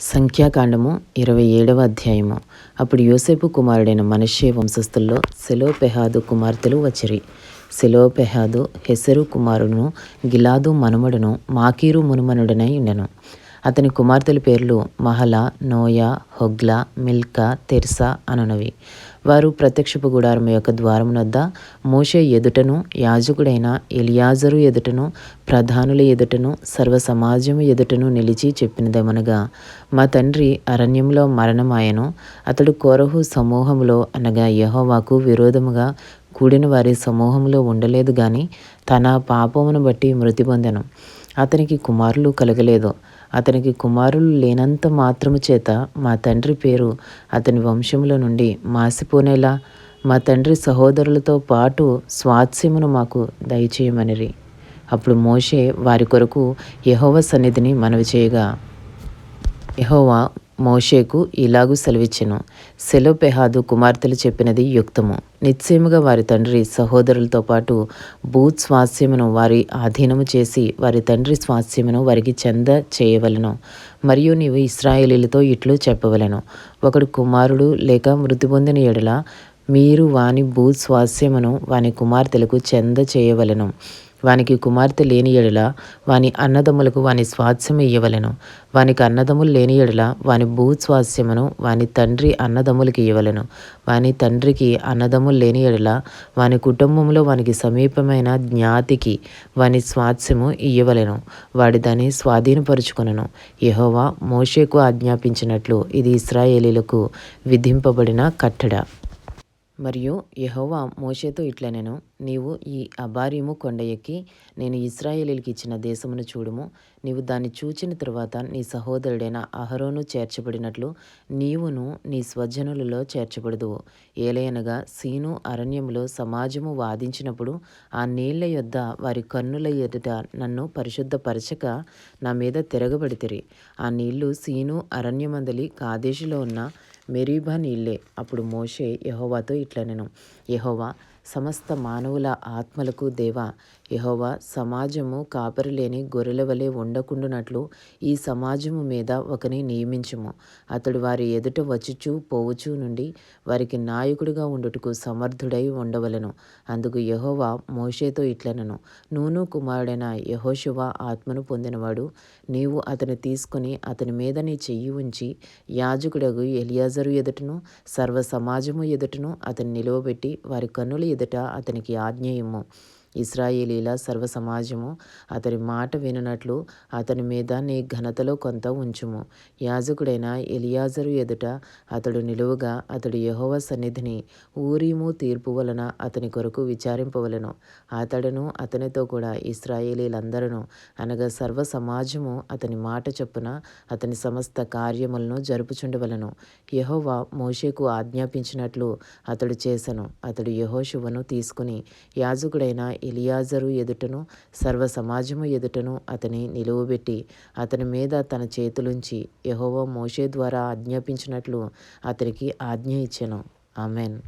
సంఖ్యాకాండము ఇరవై ఏడవ అధ్యాయము. అప్పుడు యోసేపు కుమారుడైన మనషే వంశస్థుల్లో సెలోపెహాదు కుమార్తెలు వచ్చిరి. సెలోపెహాదు హెసరు కుమారును గిలాదు మనుమడును మాకీరు మునుమనుడనై ఉండెను. అతని కుమార్తెల పేర్లు Mahlah Noah Hoglah Milcah Tirzah అనునవి. వారు ప్రత్యక్షపు గుడారం యొక్క ద్వారమునొద్ద మోషే ఎదుటను యాజకుడైన ఎలియాజరు ఎదుటను ప్రధానుల ఎదుటను సర్వ సమాజము ఎదుటను నిలిచి చెప్పినదేమనగా మా తండ్రి అరణ్యంలో మరణమాయను. అతడు కోరహు సమూహములో అనగా యహోవాకు విరోధముగా కూడిన వారి సమూహంలో ఉండలేదు గాని తన పాపమును బట్టి మృతి పొందెను. అతనికి కుమారులు కలగలేదు. అతనికి కుమారులు లేనంత మాత్రము చేత మా తండ్రి పేరు అతని వంశముల నుండి మాసిపోనేలా మా తండ్రి సహోదరులతో పాటు స్వాత్స్యమును మాకు దయచేయమనిరి. అప్పుడు మోషే వారి కొరకు యహోవ సన్నిధిని మనవి చేయగా యహోవా మోషేకు ఇలాగూ సెలవిచ్చెను. సెలోపెహాదు కుమార్తెలు చెప్పినది యుక్తము. నిశ్చయముగా వారి తండ్రి సహోదరులతో పాటు భూత్ స్వాస్యమును వారి ఆధీనము చేసి వారి తండ్రి స్వాస్యమును వారికి చెంద చేయవలను. మరియు నీవు ఇస్రాయేలీలతో ఇట్లు చెప్పవలను. ఒకడు కుమారుడు లేక మృతి పొందిన ఎడల మీరు వాని భూ స్వాస్యమును వాని కుమార్తెలకు చెంద చేయవలను. వానికి కుమార్తె లేని ఎడల వాని అన్నదమ్ములకు వాని స్వాస్యము ఇవ్వలను వానికి అన్నదమ్ములు లేని ఎడల వాని భూస్వాస్యమును వాని తండ్రి అన్నదమ్ములకి ఇవ్వలను వాని తండ్రికి అన్నదమ్ములు లేని ఎడల వాని కుటుంబంలో వానికి సమీపమైన జ్ఞాతికి వాని స్వాస్యము ఇయ్యవలెను. వాడి దాన్ని స్వాధీనపరుచుకొనను. యహోవా మోషేకు ఆజ్ఞాపించినట్లు ఇది ఇస్రాయేలీలకు విధింపబడిన కట్టడ. మరియు యహోవా మోషేతో ఇట్లనెను నీవు ఈ అబారీము కొండ ఎక్కి నేను ఇస్రాయేలీలకి ఇచ్చిన దేశమును చూడుము. నీవు దాన్ని చూచిన తరువాత నీ సహోదరుడైన అహరోను చేర్చబడినట్లు నీవును నీ స్వజనులలో చేర్చబడదువు. ఏలయనగా సీను అరణ్యములో సమాజము వాదించినప్పుడు ఆ నీళ్ళ యొద్ద వారి కన్నుల ఎదుట నన్ను పరిశుద్ధపరచక నా మీద తిరగబడితిరి. ఆ నీళ్ళు సీను అరణ్యమందలి కాదేశులో ఉన్న మెరీబా నీళ్ళే అప్పుడు మోషే యహోవాతో ఇట్లనెను. యహోవా సమస్త మానవుల ఆత్మలకు దేవా యహోవా సమాజము కాపరిలేని గొర్రెల వలె ఉండకుండునట్లు ఈ సమాజము మీద ఒకని నియమించుము. అతడు వారి ఎదుట వచ్చుచూ పోవుచూ నుండి వారికి నాయకుడిగా ఉండుటకు సమర్థుడై ఉండవలను. అందుకు యహోవా మోషేతో ఇట్లనను. నూను కుమారుడైన యహోశివ ఆత్మను పొందినవాడు నీవు అతను తీసుకుని అతని మీద నీ చెయ్యి ఉంచి యాజకుడగు ఎలియాజరు ఎదుటను సర్వ సమాజము ఎదుటను అతని నిలువబెట్టి వారి కన్నుల ఎదుట అతనికి ఆజ్ఞయము ఇస్రాయేలీల సర్వ సమాజము అతని మాట వినునట్లు అతని మీద నీ ఘనతలో కొంత ఉంచుము. యాజకుడైన ఎలియాజరు ఎదుట అతడు నిలువుగా అతడు యహోవ సన్నిధిని ఊరీము తీర్పు వలన అతని కొరకు విచారింపవలను. అతడును అతనితో కూడా ఇస్రాయేలీలందరూ అనగా సర్వ సమాజము అతని మాట చొప్పున అతని సమస్త కార్యములను జరుపుచుండవలను. యహోవా మోషేకు ఆజ్ఞాపించినట్లు అతడు చేసెను. అతడు యహోశువను తీసుకుని యాజకుడైన ఎలియాజరు ఎదుటను సర్వ సమాజము ఎదుటను అతని నిలువబెట్టి అతని మీద తన చేతులుంచి యహోవా మోషే ద్వారా ఆజ్ఞాపించినట్లు అతనికి ఆజ్ఞ ఇచ్చెను. ఆమెన్.